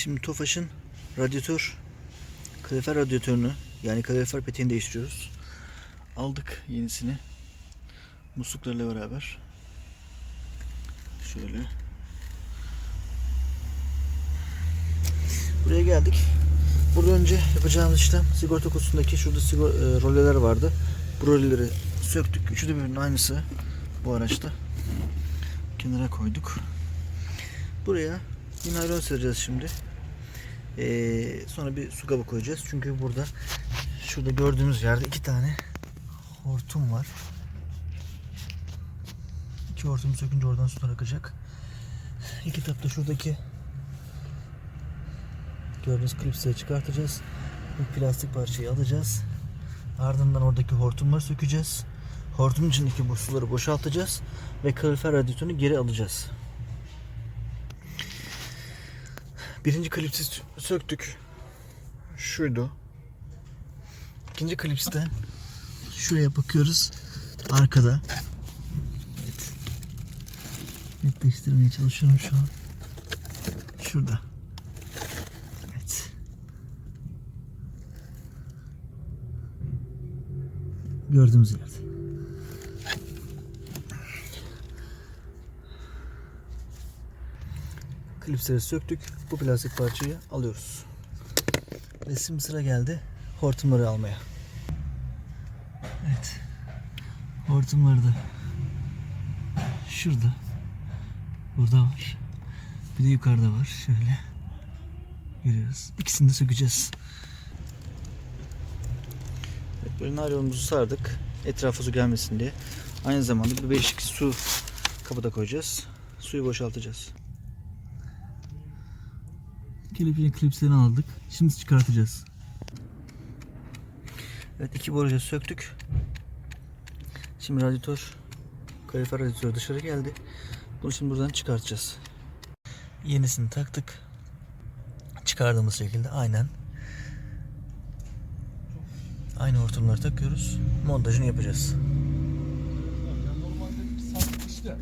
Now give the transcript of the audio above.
Şimdi Tofaş'ın radyatör kalorifer radyatörünü yani kalorifer peteğini değiştiriyoruz. Aldık yenisini. Musluklarla beraber. Şöyle. Buraya geldik. Burada önce yapacağımız işlem sigorta kutusundaki şurada sigor, e, vardı. Bu roleleri söktük. Üçü de birbirinin aynısı bu araçta. Kenara koyduk. Buraya bir naylon sereceğiz şimdi. Ee, sonra bir su kabı koyacağız. Çünkü burada şurada gördüğünüz yerde iki tane hortum var. İki hortumu sökünce oradan sular akacak. İki tap da şuradaki gördüğünüz klipsleri çıkartacağız. Bu plastik parçayı alacağız. Ardından oradaki hortumları sökeceğiz. Hortumun içindeki bu suları boşaltacağız ve kalorifer radyatörünü geri alacağız. Birinci klipsi söktük. Şuydu. İkinci klipste şuraya bakıyoruz. Arkada. Evet. Netleştirmeye çalışıyorum şu an. Şurada. Evet. Gördüğümüz yerde. Klipsleri söktük. Bu plastik parçayı alıyoruz. Ve şimdi sıra geldi hortumları almaya. Evet. Hortumları da şurada. Burada var. Bir de yukarıda var. Şöyle. Görüyoruz. İkisini de sökeceğiz. Evet, böyle naylonumuzu sardık. Etrafa su gelmesin diye. Aynı zamanda bir beşik su kabı da koyacağız. Suyu boşaltacağız kelepçenin klipslerini aldık. Şimdi çıkartacağız. Evet iki boruyu söktük. Şimdi radyatör, kalifer radyatörü dışarı geldi. Bunu şimdi buradan çıkartacağız. Yenisini taktık. Çıkardığımız şekilde aynen aynı hortumları takıyoruz. Montajını yapacağız. Normalde bir işte.